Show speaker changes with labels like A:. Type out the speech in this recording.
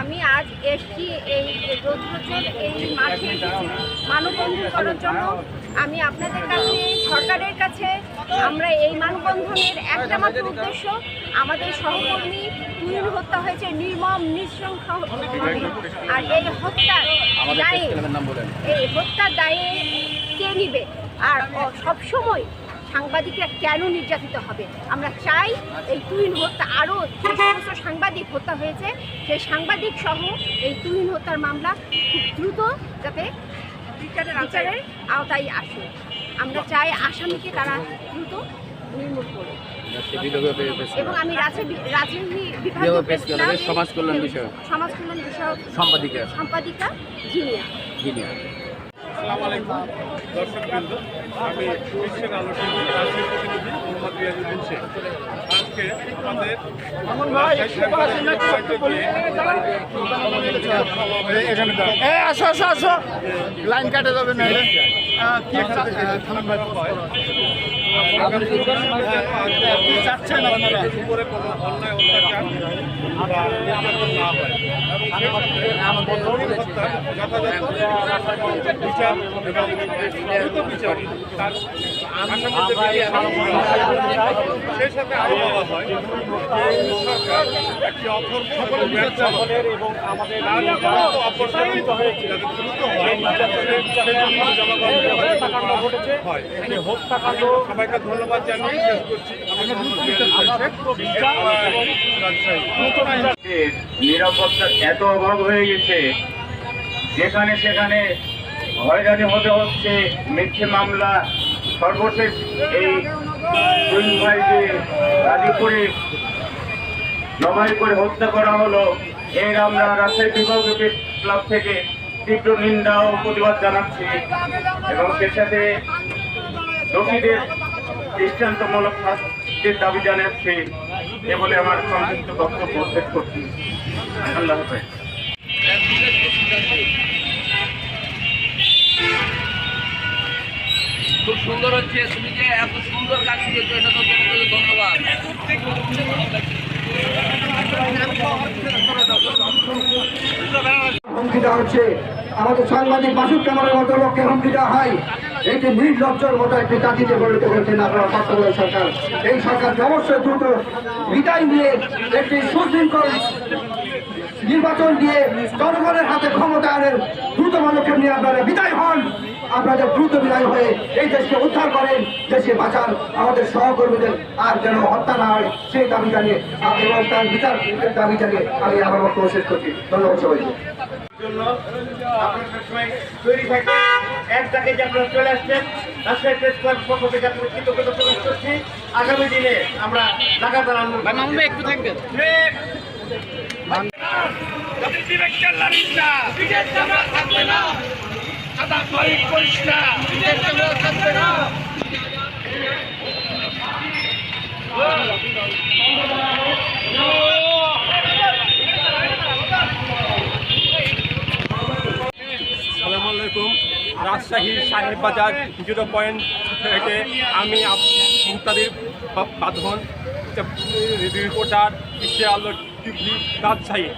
A: আমি আজ এসছি এই রৌদ্রোজ্জ্বল এই মাঠে এসেছি মানববন্ধন করার জন্য। আমি আপনাদের কাছে সরকারের কাছে আমরা এই মানববন্ধনের একটা মাত্র উদ্দেশ্য আমাদের সহকর্মী তুহিন হত্যা হয়েছে নির্মম নৃশংস আর এই হত্যার দায়ে এই হত্যার দায়ে কে নিবে? আর সব সময় সাংবাদিকরা কেন নির্যাতিত হবে? আমরা চাই এই তুহিন হত্যা আরও সমস্ত সাংবাদিক হত্যা হয়েছে। সেই সাংবাদিক সহ এই তুহিন হত্যার মামলা খুব দ্রুত যাতে বিচারের আওতায় আসে। আমরা চাই আসামিকে তারা দ্রুত নির্মূল করুক। এবং আমি ক্লাবের
B: সমাজ কল্যাণ বিষয়ক।
A: সমাজ কল্যাণ বিষয়ক
B: সম্পাদিকা
A: সম্পাদিকা জিনিয়া।
B: জিনিয়া।
C: আসসালামু আলাইকুম। দর্শকবৃন্দ আমি বিশ্বের আলো টিভির রাজশাহী প্রতিনিধি মোহাম্মদ রিয়াজুদ্দিন শেখ। আজকে আমাদের
D: আসো আসো আসো। লাইন কাটে যাবে না
C: সেই সাথে জনগণ হয় হত্যাকাণ্ড সবাইকে ধন্যবাদ জানিয়ে শেষ করছি।
E: নিরাপত্তার এত অভাব হয়ে গেছে, যেখানে সেখানে হয়রানি হতে হচ্ছে, মিথ্যে মামলা, সর্বশেষ এই গাজীপুরে জবাই করে হত্যা করা হলো। এর আমরা রাজশাহী বিভাগীয় ক্লাব থেকে তীব্র নিন্দা ও প্রতিবাদ জানাচ্ছি এবং সে সাথে দোষীদের দৃষ্টান্তমূলক শাস্তির দাবি জানাচ্ছি এ বলে আমার সংক্ষিপ্ত বক্তব্য শেষ করছি। আল্লাহ হাফেজ।
B: খুব সুন্দর হচ্ছে তুমি যে এত সুন্দর কাজ করেছ এটা তো তোমাকে ধন্যবাদ।
F: হুমকি হচ্ছে। আমাদের সাংবাদিক বাসুদ ক্যামেরার মতো লোককে হুমকি হয়। এটি নির্লজ্জর মতো একটি জাতিতে পরিণত করেছেন আপনারা তত্ত্বাবধায়ক সরকার। এই সরকারকে অবশ্যই দ্রুত বিদায় নিয়ে একটি সুশৃঙ্খল নির্বাচন দিয়ে জনগণের হাতে ক্ষমতায়নের দ্রুত পদক্ষেপ নিয়ে আপনারা বিদায় হন। আপনাদের দ্রুত বিদায় হয়ে এই দেশকে উদ্ধার করেন। দেশে বাঁচান। আমাদের সহকর্মীদের আর যেন হত্যা না হয়, সেই দাবি জানিয়ে এবং তার বিচার দাবি জানিয়ে আমি আমার বক্তব্য শেষ করছি। ধন্যবাদ সবাইকে।
E: জন্য আপনারা সবসময় তৈরি থাকবেন। এক ডাকে যে আপনারা চলে আসছেন রাজশাহী প্রেস ক্লাব পক্ষ থেকে আপনাদের কৃতজ্ঞতা প্রকাশ করছি আগামী দিনে আমরা লাগাতার আন্দোলন
B: একটু থাকবেন।
C: আসসালামু আলাইকুম। রাজশাহীর সাহেব বাজার জিরো পয়েন্ট থেকে আমি মুক্তাদির বাঁধন রিপোর্টার ইশে টিভি রাজশাহী।